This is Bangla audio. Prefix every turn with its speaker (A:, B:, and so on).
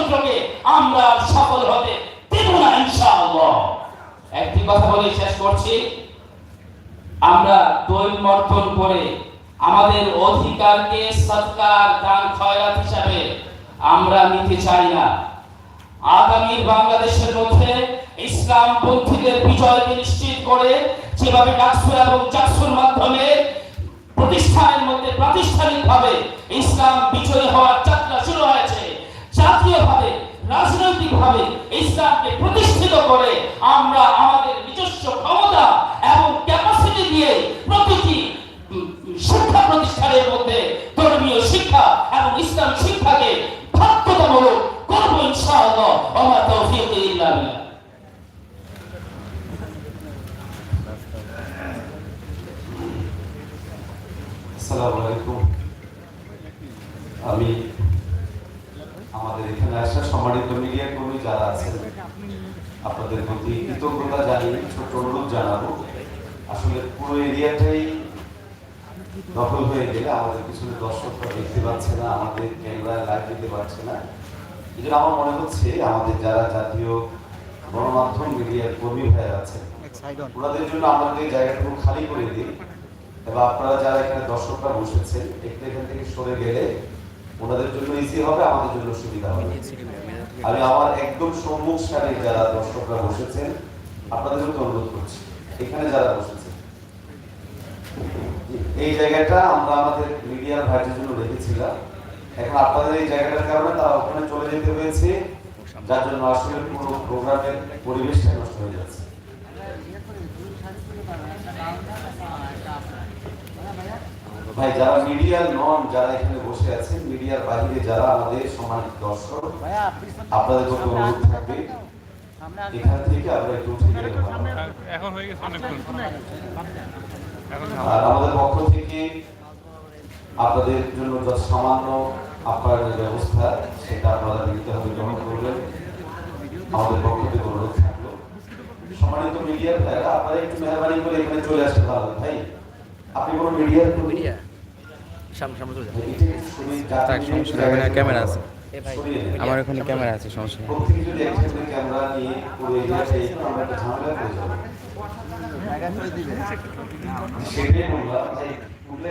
A: ষড়যন্ত্রকে আমরা সফল হতে দেব না, ইনশাআল্লাহ। একটি কথা বলে শেষ করছি। আমরা দৈল মর্তন করে আমাদের অধিকারকে সৎকার, দান, খয়রাত হিসাবে আমরা নিতে চাই না। আগামীর বাংলাদেশের মধ্যে ইসলাম পন্থীদের বিজয়কে নিশ্চিত করে যেভাবে ডাকসুর এবং চাকসুর মাধ্যমে প্রতিষ্ঠানের মধ্যে প্রাতিষ্ঠানিকভাবে ইসলাম বিজয়ী হওয়ার যাত্রা শুরু হয়েছে রাজনৈতিকভাবে ইসলামকে প্রতিষ্ঠিত করে আমরা আমাদের নিজস্ব ক্ষমতা এবং ক্যাপাসিটি দিয়ে প্রতিটি শিক্ষা প্রতিষ্ঠানের মধ্যে ধর্মীয় শিক্ষা এবং ইসলাম শিক্ষাকে বাধ্যতামূলক করব ইনশাআল্লাহ। আমার তৌফিক ইল্লা
B: আসসালামু আলাইকুম। আমি আমাদের এখানে আসা সম্মানিত মিডিয়া কর্মী যারা আছেন, আপনাদের প্রতি কৃতজ্ঞতা জানিয়ে ছোট অনুরোধ জানাব। আসলে পুরো এরিয়াটাই দখল হয়ে গেলে আমাদের পিছনে দর্শকরা দেখতে পাচ্ছে না, আমাদের ক্যামেরায় লাইভ দিতে পারছে না। এই জন্য আমার মনে হচ্ছে আমাদের যারা জাতীয় গণমাধ্যম মিডিয়ার কর্মী ভাইয়া আছেন, ওনাদের জন্য আমাদের জায়গাটুকু খালি করে দিই। এবং আপনারা যারা এখানে দর্শকরা বসেছেন, একটু এখান থেকে সরে গেলে ওনাদের জন্য ইজি হবে আমাদের জন্য সুবিধা হবে। আমি আমার একদম সম্মুখ সারির যারা দর্শকরা বসেছেন আপনাদের অনুরোধ করছি এখানে যারা বসেছেন। এই জায়গাটা আমরা আমাদের মিডিয়ার ভাইদের জন্য রেখেছিলাম। এখন আপনাদের এই জায়গাটার কারণে তারা ওখানে চলে যেতে হয়েছে যার জন্য আসলে পুরো প্রোগ্রামের পরিবেশটা নষ্ট হয়ে যাচ্ছে। ভাই যারা মিডিয়ার নন যারা এখানে বসে আছেন মিডিয়ার বাইরে যারা আমাদের সম্মানিত দর্শক আপনাদের প্রতি অনুরোধ থাকবে এখান থেকে আমরা একটু উঠে গেলে
C: এখন হয়ে গেছে
B: আর আমাদের পক্ষ থেকে আপনাদের জন্য যত সামান্য আপনার যে ব্যবস্থা সেটা আপনারা হবে গ্রহণ করবেন। আমাদের পক্ষ থেকে অনুরোধ থাকল। সম্মানিত মিডিয়ার ভাইরা আপনারা একটু মেহরবানি করে এখানে চলে আসতে ভালো ভাই। আপনি কোনো মিডিয়ার
D: মিডিয়া? সামনে সামনে চলে যাবে
B: থাক
E: সমস্যা নেই, ওখানে ক্যামেরা আছে।
D: এ ভাই
E: আমার ওখানে ক্যামেরা আছে সমস্যা নেই।
B: করে